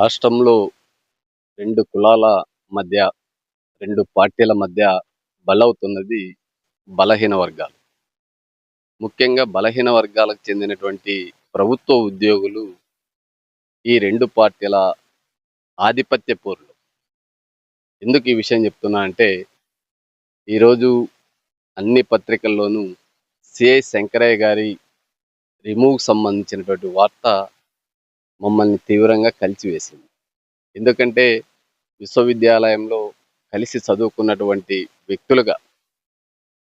రాష్ట్రంలో రెండు కులాల మధ్య రెండు పార్టీల మధ్య బలవుతున్నది బలహీన వర్గాలు. ముఖ్యంగా బలహీన వర్గాలకు చెందినటువంటి ప్రభుత్వ ఉద్యోగులు ఈ రెండు పార్టీల ఆధిపత్య పోరులు. ఎందుకు ఈ విషయం చెప్తున్నా అంటే ఈరోజు అన్ని పత్రికల్లోనూ సిఐ శంకరయ్య గారి రిమూవ్ సంబంధించినటువంటి వార్త మమ్మల్ని తీవ్రంగా కలిసివేసింది. ఎందుకంటే విశ్వవిద్యాలయంలో కలిసి చదువుకున్నటువంటి వ్యక్తులుగా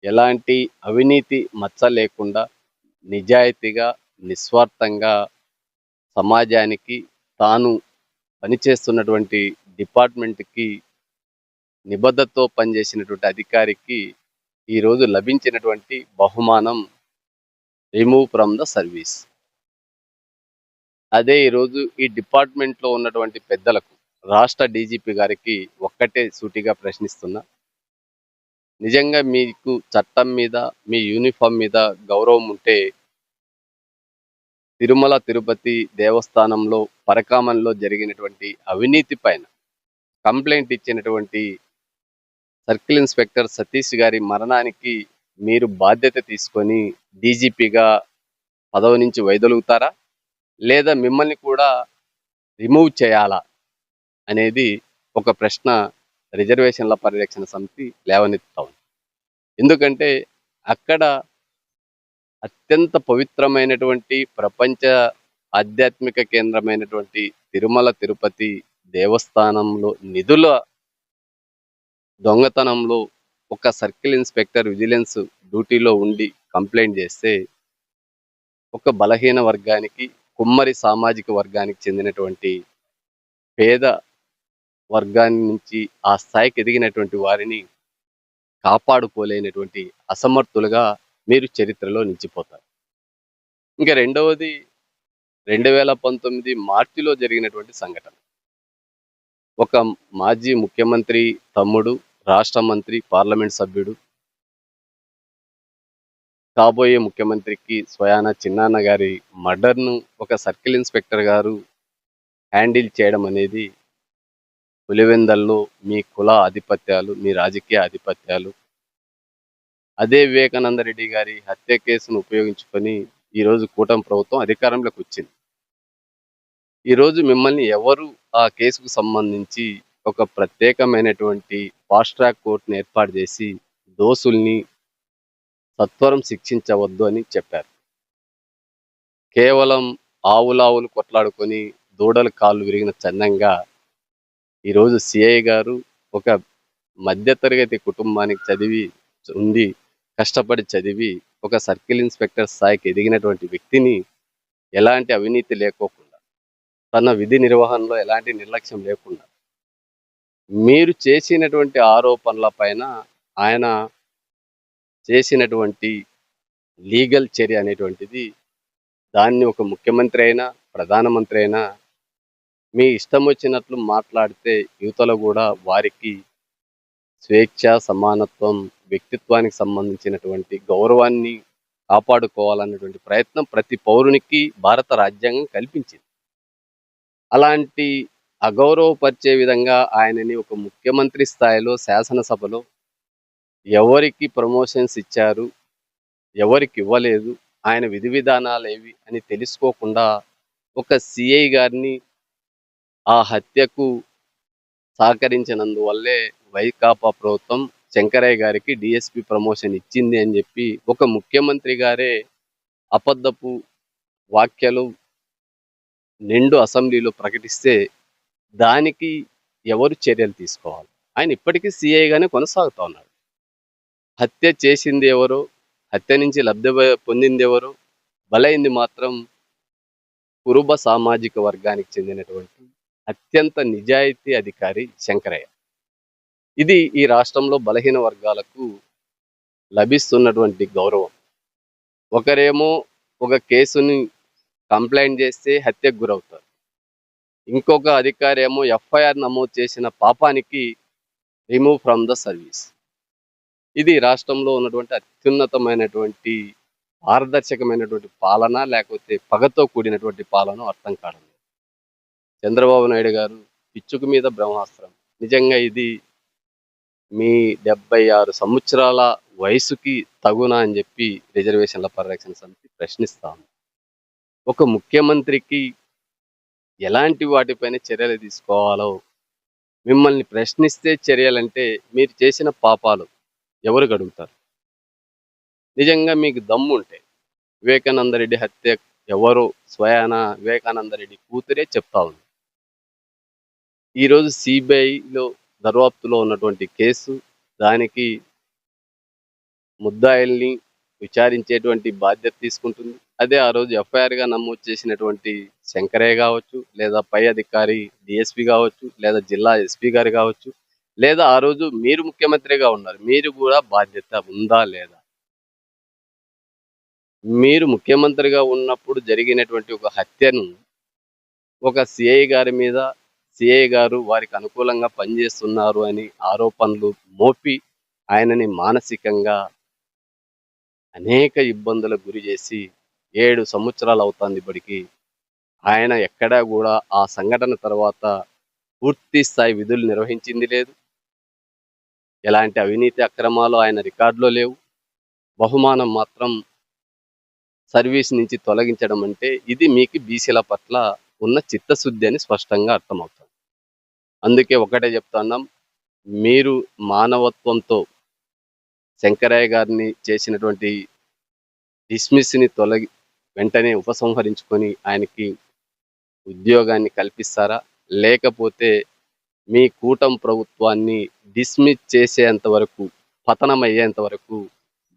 ఎలాంటి అవినీతి మచ్చ లేకుండా నిజాయితీగా నిస్వార్థంగా సమాజానికి తాను పనిచేస్తున్నటువంటి డిపార్ట్మెంట్కి నిబద్ధతతో పనిచేసినటువంటి అధికారికి ఈరోజు లభించినటువంటి బహుమానం రిమూవ్ ఫ్రమ్ ద సర్వీస్. అదే ఈరోజు ఈ డిపార్ట్మెంట్లో ఉన్నటువంటి పెద్దలకు రాష్ట్ర డీజీపీ గారికి ఒక్కటే సూటిగా ప్రశ్నిస్తున్నా. నిజంగా మీకు చట్టం మీద మీ యూనిఫామ్ మీద గౌరవం ఉంటే తిరుమల తిరుపతి దేవస్థానంలో పరకామంలో జరిగినటువంటి అవినీతి పైన కంప్లైంట్ ఇచ్చినటువంటి సర్కిల్ ఇన్స్పెక్టర్ సతీష్ గారి మరణానికి మీరు బాధ్యత తీసుకొని డీజీపీగా పదవి నుంచి వైదొలుగుతారా? లేదా మిమ్మల్ని కూడా రిమూవ్ చేయాలా అనేది ఒక ప్రశ్న రిజర్వేషన్ల పరిరక్షణ సమితి లేవనెత్తుతా ఉంది. ఎందుకంటే అక్కడ అత్యంత పవిత్రమైనటువంటి ప్రపంచ ఆధ్యాత్మిక కేంద్రమైనటువంటి తిరుమల తిరుపతి దేవస్థానంలో నిధుల దొంగతనంలో ఒక సర్కిల్ ఇన్స్పెక్టర్ విజిలెన్స్ డ్యూటీలో ఉండి కంప్లైంట్ చేస్తే ఒక బలహీన వర్గానికి కుమ్మరి సామాజిక వర్గానికి చెందినటువంటి పేద వర్గాన్ని నుంచి ఆ స్థాయికి ఎదిగినటువంటి వారిని కాపాడుకోలేనటువంటి అసమర్థులుగా మీరు చరిత్రలో నిలిచిపోతారు. ఇంకా రెండవది రెండు వేల పంతొమ్మిది మార్చిలో జరిగినటువంటి సంఘటన. ఒక మాజీ ముఖ్యమంత్రి తమ్ముడు రాష్ట్ర మంత్రి పార్లమెంట్ సభ్యుడు కాబోయే ముఖ్యమంత్రికి స్వయాన చిన్నాన్న గారి మర్డర్ను ఒక సర్కిల్ ఇన్స్పెక్టర్ గారు హ్యాండిల్ చేయడం అనేది పులివెందల్లో మీ కుల ఆధిపత్యాలు మీ రాజకీయ ఆధిపత్యాలు. అదే వివేకానంద రెడ్డి గారి హత్య కేసును ఉపయోగించుకొని ఈరోజు కూటమి ప్రభుత్వం అధికారంలోకి వచ్చింది. ఈరోజు మిమ్మల్ని ఎవరు ఆ కేసుకు సంబంధించి ఒక ప్రత్యేకమైనటువంటి ఫాస్ట్ ట్రాక్ కోర్టును ఏర్పాటు చేసి దోసుల్ని సత్వరం శిక్షించవద్దు అని చెప్పారు. కేవలం ఆవులావులు కొట్లాడుకొని దూడల కాళ్ళు విరిగిన చందంగా ఈరోజు సిఐ గారు ఒక మధ్యతరగతి కుటుంబానికి చదివి ఉంది కష్టపడి చదివి ఒక సర్కిల్ ఇన్స్పెక్టర్ స్థాయికి ఎదిగినటువంటి వ్యక్తిని ఎలాంటి అవినీతి లేకోకుండా తన విధి నిర్వహణలో ఎలాంటి నిర్లక్ష్యం లేకుండా మీరు చేసినటువంటి ఆరోపణల పైన ఆయన చేసినటువంటి లీగల్ చర్య అనేటువంటిది దాన్ని ఒక ముఖ్యమంత్రి అయినా ప్రధానమంత్రి అయినా మీ ఇష్టం వచ్చినట్లు మాట్లాడితే యువతలో కూడా వారికి స్వేచ్ఛ సమానత్వం వ్యక్తిత్వానికి సంబంధించినటువంటి గౌరవాన్ని కాపాడుకోవాలన్నటువంటి ప్రయత్నం ప్రతి పౌరునికి భారత రాజ్యాంగం కల్పించింది. అలాంటి అగౌరవపరిచే విధంగా ఆయనని ఒక ముఖ్యమంత్రి స్థాయిలో శాసనసభలో ఎవరికి ప్రమోషన్స్ ఇచ్చారు? ఎవరికి ఇవ్వలేదు? ఆయన విధి విధానాలు ఏవి అని తెలుసుకోకుండా ఒక సిఐ గారిని ఆ హత్యకు సహకరించినందువల్లే వైకాపా ప్రభుత్వం శంకరయ్య గారికి డిఎస్పి ప్రమోషన్ ఇచ్చింది అని చెప్పి ఒక ముఖ్యమంత్రి గారే అబద్ధపు వాక్యాలు నిండు అసెంబ్లీలో ప్రకటిస్తే దానికి ఎవరు చర్యలు తీసుకోవాలి? ఆయన ఇప్పటికీ సిఐగానే కొనసాగుతూ ఉన్నాడు. హత్య చేసింది ఎవరు? హత్య నుంచి లబ్ధి పొందింది ఎవరు? బలైంది మాత్రం కురుబ సామాజిక వర్గానికి చెందినటువంటి అత్యంత నిజాయితీ అధికారి శంకరయ్య. ఇది ఈ రాష్ట్రంలో బలహీన వర్గాలకు లభిస్తున్నటువంటి గౌరవం. ఒకరేమో ఒక కేసుని కంప్లైంట్ చేస్తే హత్యకు గురవుతారు. ఇంకొక అధికారి ఏమో ఎఫ్ఐఆర్ నమోదు చేసిన పాపానికి రిమూవ్ ఫ్రమ్ ద సర్వీస్. ఇది రాష్ట్రంలో ఉన్నటువంటి అత్యున్నతమైనటువంటి పారదర్శకమైనటువంటి పాలన లేకపోతే పగతో కూడినటువంటి పాలన అర్థం కావడం చంద్రబాబు నాయుడు గారు పిచ్చుకు మీద బ్రహ్మాస్త్రం. నిజంగా ఇది మీ డెబ్బై ఆరు సంవత్సరాల వయసుకి తగునా అని చెప్పి రిజర్వేషన్ల పరిరక్షణ సమితి ప్రశ్నిస్తాము ఒక ముఖ్యమంత్రికి ఎలాంటి వాటిపైన చర్యలు తీసుకోవాలో మిమ్మల్ని ప్రశ్నిస్తే చర్యలంటే మీరు చేసిన పాపాలు ఎవరు గడుగుతారు నిజంగా మీకు దమ్ము ఉంటే వివేకానంద రెడ్డి హత్య ఎవరు? స్వయాన వివేకానంద రెడ్డి కూతురే చెప్తా ఉంది. ఈరోజు సిబిఐలో దర్యాప్తులో ఉన్నటువంటి కేసు దానికి ముద్దాయిల్ని విచారించేటువంటి బాధ్యత తీసుకుంటుంది. అదే ఆ రోజు ఎఫ్ఐఆర్గా నమోదు చేసినటువంటి శంకరయ్య కావచ్చు లేదా పై అధికారి డిఎస్పి కావచ్చు లేదా జిల్లా ఎస్పీ గారు కావచ్చు లేదా ఆ రోజు మీరు ముఖ్యమంత్రిగా ఉన్నారు మీరు కూడా బాధ్యత ఉందా లేదా? మీరు ముఖ్యమంత్రిగా ఉన్నప్పుడు జరిగినటువంటి ఒక హత్యను ఒక సిఐ గారి మీద సిఐ గారు వారికి అనుకూలంగా పనిచేస్తున్నారు అని ఆరోపణలు మోపి ఆయనని మానసికంగా అనేక ఇబ్బందులకు గురి చేసి ఏడు సంవత్సరాలు అవుతుంది ఇప్పటికి. ఆయన ఎక్కడా కూడా ఆ సంఘటన తర్వాత పూర్తి స్థాయి విధులు నిర్వహించింది లేదు. ఎలాంటి అవినీతి అక్రమాలు ఆయన రికార్డులో లేవు. బహుమానం మాత్రం సర్వీస్ నుంచి తొలగించడం అంటే ఇది మీకు బీసీల పట్ల ఉన్న చిత్తశుద్ధి అని స్పష్టంగా అర్థమవుతుంది. అందుకే ఒకటే చెప్తున్నాం మీరు మానవత్వంతో శంకరయ్య గారిని చేసినటువంటి డిస్మిస్ని తొలగి వెంటనే ఉపసంహరించుకొని ఆయనకి ఉద్యోగాన్ని కల్పిస్తారా? లేకపోతే మీ కూటం ప్రభుత్వాన్ని డిస్మిస్ చేసేంత వరకు పతనమయ్యేంత వరకు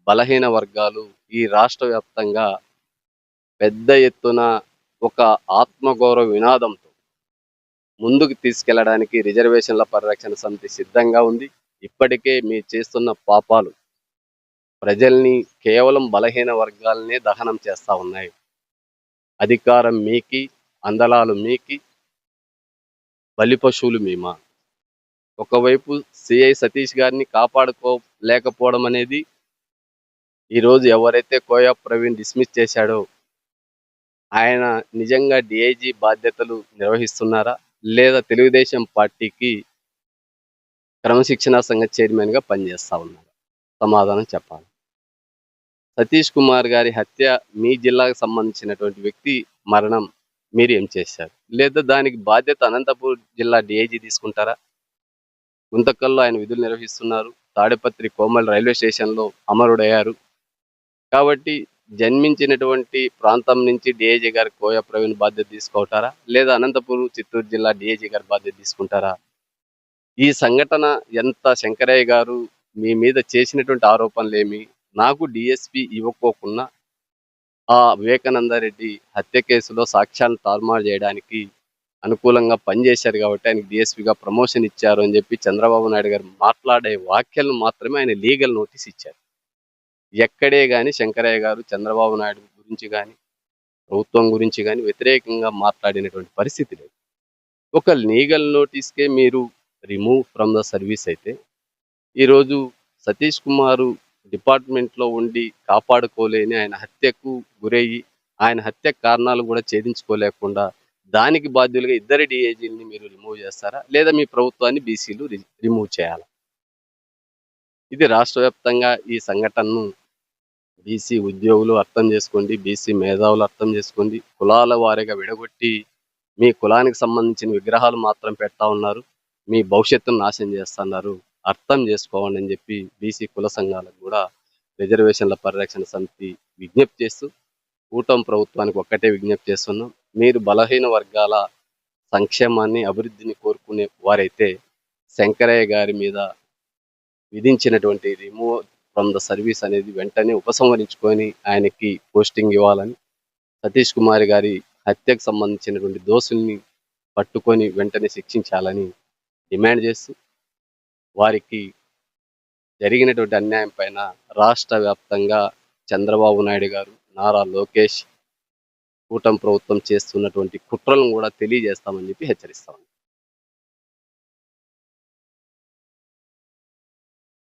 బలహీన వర్గాలు ఈ రాష్ట్ర వ్యాప్తంగా పెద్ద ఎత్తున ఒక ఆత్మగౌరవ వినాదంతో ముందుకు తీసుకెళ్ళడానికి రిజర్వేషన్ల పరిరక్షణ సమితి సిద్ధంగా ఉంది. ఇప్పటికే మీరు చేస్తున్న పాపాలు ప్రజల్ని కేవలం బలహీన వర్గాలనే దహనం చేస్తా ఉన్నాయి. అధికారం మీకి అందలాలు మీకి బలి పశువులు మేమా? ఒకవైపు సిఐ సతీష్ గారిని కాపాడుకోలేకపోవడం అనేది ఈరోజు ఎవరైతే కోయా ప్రవీణ్ డిస్మిస్ చేశాడో ఆయన నిజంగా డిఐజీ బాధ్యతలు నిర్వహిస్తున్నారా? లేదా తెలుగుదేశం పార్టీకి క్రమశిక్షణా సంఘ చైర్మన్గా పనిచేస్తా ఉన్నారు? సమాధానం చెప్పాలి. సతీష్ కుమార్ గారి హత్య మీ జిల్లాకు సంబంధించినటువంటి వ్యక్తి మరణం మీరు ఏం చేశారు? లేదా దానికి బాధ్యత అనంతపూర్ జిల్లా డిఐజీ తీసుకుంటారా? గుంతకల్లో ఆయన విధులు నిర్వహిస్తున్నారు. తాడిపత్రి కోమల్ రైల్వే స్టేషన్లో అమరుడయ్యారు. కాబట్టి జన్మించినటువంటి ప్రాంతం నుంచి డిఐజీ గారు కోయ ప్రవీణ్ బాధ్యత తీసుకుంటారా లేదా అనంతపూర్ చిత్తూరు జిల్లా డిఐజీ గారు బాధ్యత తీసుకుంటారా? ఈ సంఘటన ఎంత శంకరయ్య గారు మీ మీద చేసినటువంటి ఆరోపణలు ఏమి నాకు డిఎస్పి ఇవ్వకోకుండా ఆ వివేకానంద రెడ్డి హత్య కేసులో సాక్ష్యాలను తారుమారు చేయడానికి అనుకూలంగా పనిచేశారు కాబట్టి ఆయనకి డిఎస్పీగా ప్రమోషన్ ఇచ్చారు అని చెప్పి చంద్రబాబు నాయుడు గారు మాట్లాడే వ్యాఖ్యలను మాత్రమే ఆయన లీగల్ నోటీస్ ఇచ్చారు. ఎక్కడే కానీ శంకరయ్య గారు చంద్రబాబు నాయుడు గురించి కానీ ప్రభుత్వం గురించి కానీ వ్యతిరేకంగా మాట్లాడినటువంటి పరిస్థితి లేదు. ఒక లీగల్ నోటీస్కే మీరు రిమూవ్ ఫ్రమ్ ద సర్వీస్ అయితే ఈరోజు సతీష్ కుమారు డిపార్ట్మెంట్లో ఉండి కాపాడుకోలేని ఆయన హత్యకు గురయ్యి ఆయన హత్య కారణాలు కూడా ఛేదించుకోలేకుండా దానికి బాధ్యులుగా ఇద్దరు డిఐజీని మీరు రిమూవ్ చేస్తారా? లేదా మీ ప్రభుత్వాన్ని బీసీలు రిమూవ్ చేయాలా? ఇది రాష్ట్ర వ్యాప్తంగా ఈ సంఘటనను బీసీ ఉద్యోగులు అర్థం చేసుకోండి బీసీ మేధావులు అర్థం చేసుకోండి. కులాల వారీగా విడగొట్టి మీ కులానికి సంబంధించిన విగ్రహాలు మాత్రం పెడతా ఉన్నారు. మీ భవిష్యత్తును నాశనం చేస్తున్నారు. అర్థం చేసుకోవాలని అని చెప్పి బీసీ కుల సంఘాలకు కూడా రిజర్వేషన్ల పరిరక్షణ సమితి విజ్ఞప్తి చేస్తూ కూటమి ప్రభుత్వానికి ఒక్కటే విజ్ఞప్తి చేస్తున్నాం. మీరు బలహీన వర్గాల సంక్షేమాన్ని అభివృద్ధిని కోరుకునే వారైతే శంకరయ్య గారి మీద విధించినటువంటి రిమూవ్ ఫ్రమ్ ద సర్వీస్ అనేది వెంటనే ఉపసంహరించుకొని ఆయనకి పోస్టింగ్ ఇవ్వాలని సతీష్ కుమార్ గారి హత్యకు సంబంధించినటువంటి దోషుల్ని పట్టుకొని వెంటనే శిక్షించాలని డిమాండ్ చేస్తూ వారికి జరిగినటువంటి అన్యాయం పైన రాష్ట్ర వ్యాప్తంగా చంద్రబాబు నాయుడు గారు నారా లోకేష్ కూటమి ప్రభుత్వం చేస్తున్నటువంటి కుట్రలను కూడా తెలియజేస్తామని చెప్పి హెచ్చరిస్తామని